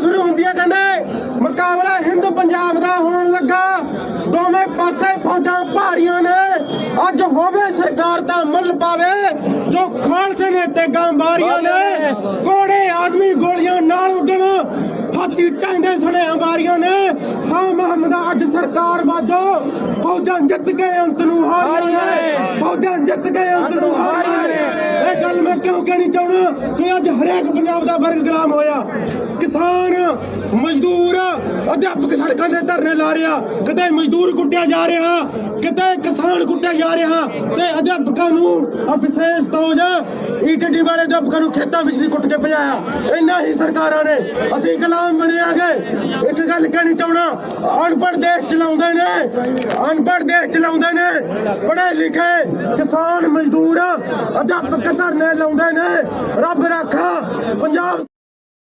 ਸ਼ੁਰੂ ਹੁੰਦੀਆਂ ਕਹਿੰਦੇ ਮੁਕਾਬਲਾ ਹਿੰਦ ਪੰਜਾਬ ਦਾ ਹੋਣ ਲੱਗਾ। ਦੋਵੇਂ ਪਾਸੇ ਫੌਜਾਂ ਭਾਰੀਆਂ ਨੇ। ਅੱਜ ਹੋਵੇ ਸਰਕਾਰ ਦਾ ਮੁੱਲ ਪਾਵੇ ਜੋ ਖਾਲਸੇ ਨੇ ਤੇ ਗੰਬਾਰੀਆਂ ਨੇ ਕੋੜੇ ਆਦਮੀ ਗੋਲੀਆਂ ਨਾਲ ਉੱਡਣ ਹਾਥੀ ਟਾਂਡੇ ਸਣੇ ਅੰਬਾਰੀਆਂ ਨੇ। ਸਾ ਮੁਹੰਮਦ ਅੱਜ ਸਰਕਾਰ ਬਾਜੋ ਫੌਜਾਂ ਜਿੱਤ ਗਏ ਅੰਤ ਨੂੰ ਹਾਰੀਆਂ ਫੌਜਾਂ ਜਿੱਤ ਗਏ ਅੰਤ ਨੂੰ ਹਾਰੀਆਂ ਗੱਲ ਮੈਂ ਕਹਿਣੀ ਚਾਹੁੰਦਾ ਕਿ ਅੱਜ ਹਰੇਕ ਪੰਜਾਬ ਦਾ ਵਰਗ ਗੁਲਾਮ ਹੋਇਆ। ਕਿਸਾਨ, ਮਜ਼ਦੂਰ, ਅਧਿਆਪਕ ਸੜਕਾਂ ਤੇ ਧਰਨੇ ਲਾ ਰਿਹਾ। ਕਿਤੇ ਮਜ਼ਦੂਰ ਕੁੱਟਿਆ ਜਾ ਰਿਹਾ, ਕਿਤੇ ਕਿਸਾਨ ਕੁੱਟਿਆ ਜਾ ਰਿਹਾ ਤੇ ਅਧਿਆਪਕਾਂ ਨੂੰ ਆ ਵਿਸ਼ੇਸ਼ ਤੌਜ ਈਟੀਟੀ ਵਾਲੇ ਅਧਿਆਪਕਾਂ ਨੂੰ ਖੇਤਾਂ ਵਿੱਚ ਨਹੀਂ ਕੁੱਟ ਕੇ ਭਜਾਇਆ, ਇੰਨਾ ਹੀ ਸਰਕਾਰਾਂ ਨੇ, ਅਸੀਂ ਗੁਲਾਮ ਬਣਿਆਗੇ ਇੱਕ ਗੱਲ ਕਹਿਣੀ ਚਾਹਣਾ ਅਨਪੜ੍ਹ ਦੇਸ਼ ਚਲਾਉਂਦੇ ਨੇ, ਅਨਪੜ੍ਹ ਦੇਸ਼ ਚਲਾਉਂਦੇ ਨੇ, ਪੜ੍ਹੇ ਲਿਖੇ ਕਿਸਾਨ ਮਜ਼ਦੂਰ ਅਧਿਆਪਕ ਧਰਨੇ ਲਾਉਂਦੇ ਨੇ, ਰੱਬ ਰਾਖਾ, ਪੰਜਾਬ